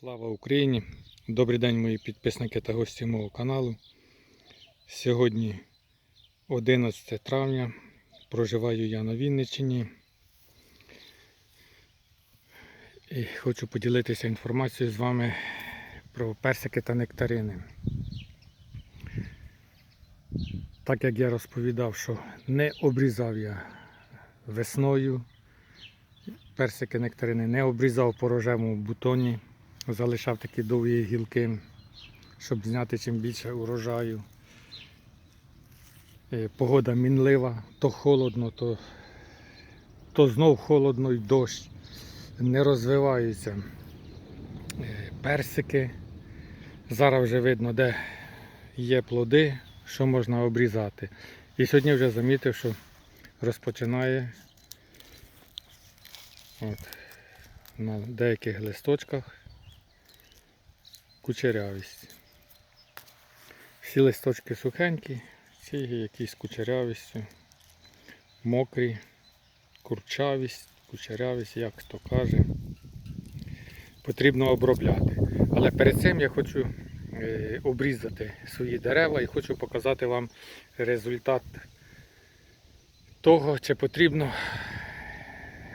Слава Україні! Добрий день, мої підписники та гості мого каналу. Сьогодні 11 травня. Проживаю я на Вінниччині. І хочу поділитися інформацією з вами про персики та нектарини. Так як я розповідав, що не обрізав я весною персики нектарини, не обрізав по рожевому бутоні залишав такі довгі гілки, щоб зняти чим більше урожаю. Е, Погода мінлива, то холодно, то, то знов холодно і дощ. Не розвиваються е, персики. Зараз вже видно, де є плоди, що можна обрізати. І сьогодні вже замітив, що розпочинає от, на деяких листочках кучерявість. Всі листочки сухенькі, ці якісь кучерявістю, мокрі, курчавість, кучерявість, як хто каже. Потрібно обробляти. Але перед цим я хочу е, обрізати свої дерева і хочу показати вам результат того, чи потрібно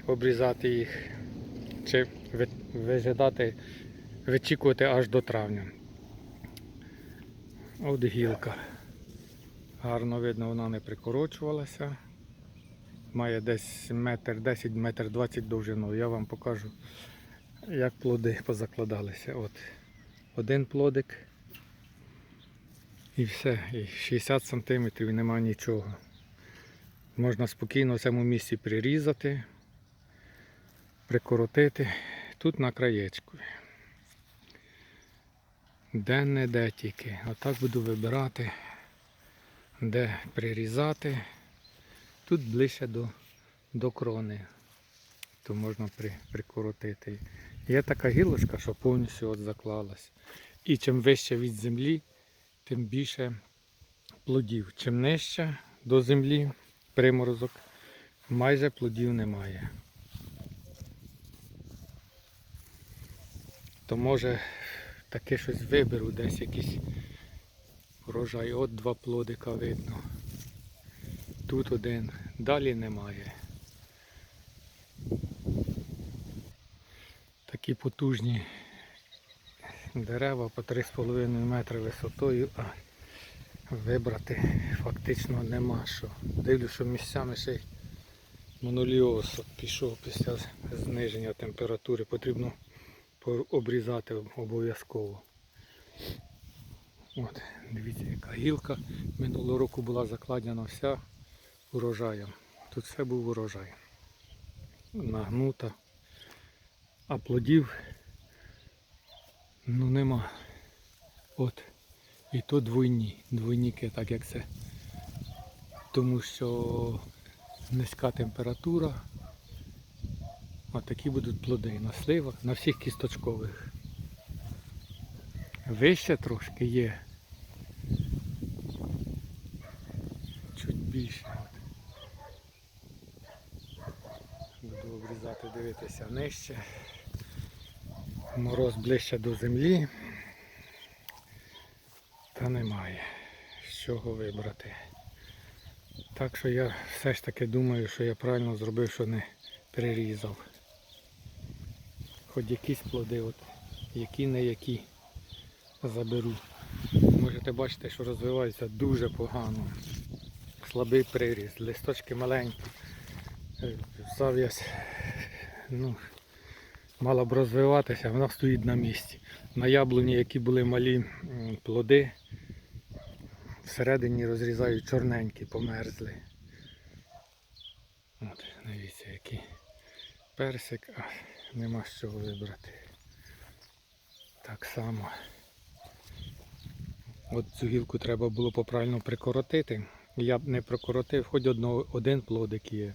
обрізати їх, чи ви- вижидати вичікувати аж до травня. От гілка. Гарно видно, вона не прикорочувалася. Має десь метр 10, метр 20 довжину. Я вам покажу, як плоди позакладалися. От один плодик і все. І 60 см і нема нічого. Можна спокійно в цьому місці прирізати, прикоротити. Тут на краєчку. Де не де тільки. Отак буду вибирати, де прирізати. Тут ближче до, до крони. То можна при, прикоротити. Є така гілочка, що повністю от заклалась. І чим вище від землі, тим більше плодів. Чим нижче до землі приморозок, майже плодів немає. То може таке щось виберу, десь якийсь урожай. От два плодика видно. Тут один, далі немає. Такі потужні дерева по 3,5 метри висотою, а вибрати фактично нема що. Дивлюсь, що місцями ще й моноліоз пішов після зниження температури. Потрібно по- обрізати обов'язково. От, дивіться, яка гілка минулого року була закладена вся урожаєм. Тут все був урожай. Нагнута. А плодів ну нема. От. І то двойні, двойніки, так як це. Тому що низька температура, а такі будуть плоди на сливах, на всіх кісточкових. Вище трошки є. Чуть більше. Буду обрізати, дивитися нижче. Мороз ближче до землі. Та немає з чого вибрати. Так що я все ж таки думаю, що я правильно зробив, що не перерізав. Хоч якісь плоди, які не які заберу. Можете бачити, що розвиваються дуже погано. Слабий приріст, листочки маленькі. Е, Зав'язь ну, мала б розвиватися, вона стоїть на місці. На яблуні, які були малі плоди, всередині розрізають чорненькі, померзли. От, дивіться, який персик, нема з чого вибрати. Так само. От цю гілку треба було поправильно прикоротити. Я б не прикоротив, хоч одно, один плодик є.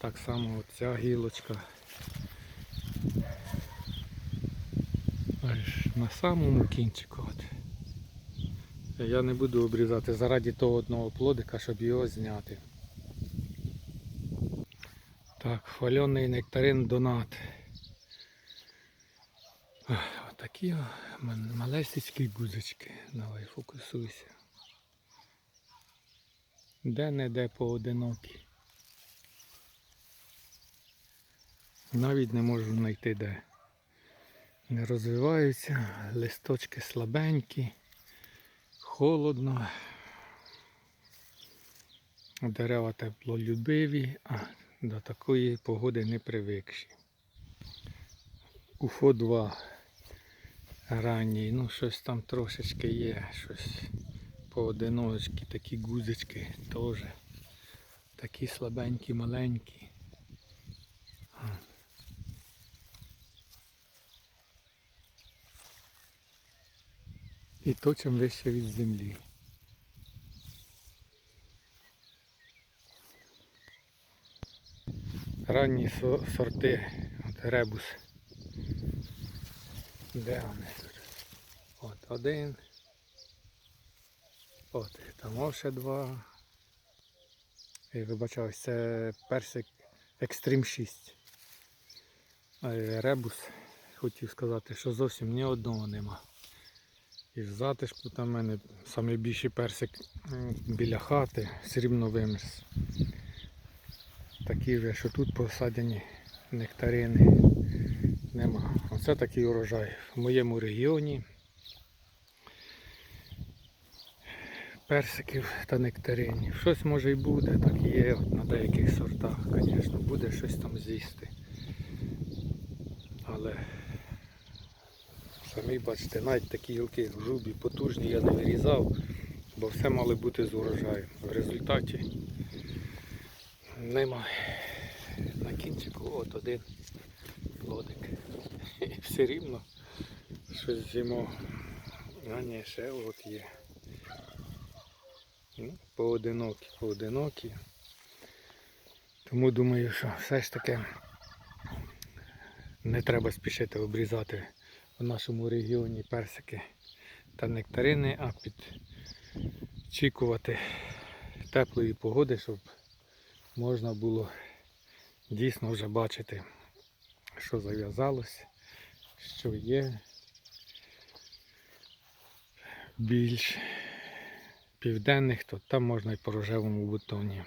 Так само от ця гілочка. Аж на самому кінчику. От. Я не буду обрізати заради того одного плодика, щоб його зняти. Так, хвальоний нектарин донат. Отакі малесечкі гузочки. Давай фокусуйся. Де-не-де поодинокі. Навіть не можу знайти де. Не розвиваються, листочки слабенькі, холодно. Дерева теплолюбиві, а до такої погоди не привикші. Уфо 2 ранній, ну щось там трошечки є, щось поодиночки, такі гузочки теж. Такі слабенькі, маленькі. І то чим вище від землі. Ранні со- сорти, от ребус. Де вони тут? От один. От, там ще два. І вибачаюсь, це персик Extreme 6. А е, ребус, хотів сказати, що зовсім ні одного нема. І в затишку там в мене найбільший персик біля хати, срібно вимерз. Такі вже, що тут посадені нектарини нема. Оце такий урожай в моєму регіоні. Персиків та нектаринів. Щось може і буде, так і є на деяких сортах, звісно, буде щось там з'їсти. Але самі бачите, навіть такі гілки в жубі потужні я не вирізав, бо все мало бути з урожаю. В результаті немає. На кінчику от один плодик. І все рівно щось зимо. А ні, ще от є. Ну, поодинокі, поодинокі. Тому думаю, що все ж таки не треба спішити обрізати в нашому регіоні персики та нектарини, а підчікувати теплої погоди, щоб можна було дійсно вже бачити, що зав'язалось, що є більш південних, то там можна і по рожевому бутоні.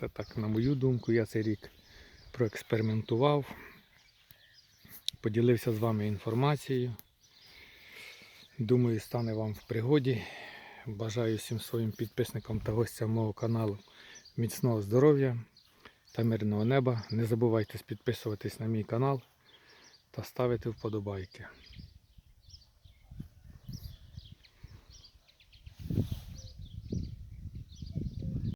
Це так, на мою думку, я цей рік проекспериментував, поділився з вами інформацією. Думаю, стане вам в пригоді. Бажаю всім своїм підписникам та гостям мого каналу міцного здоров'я та мирного неба. Не забувайте підписуватись на мій канал та ставити вподобайки.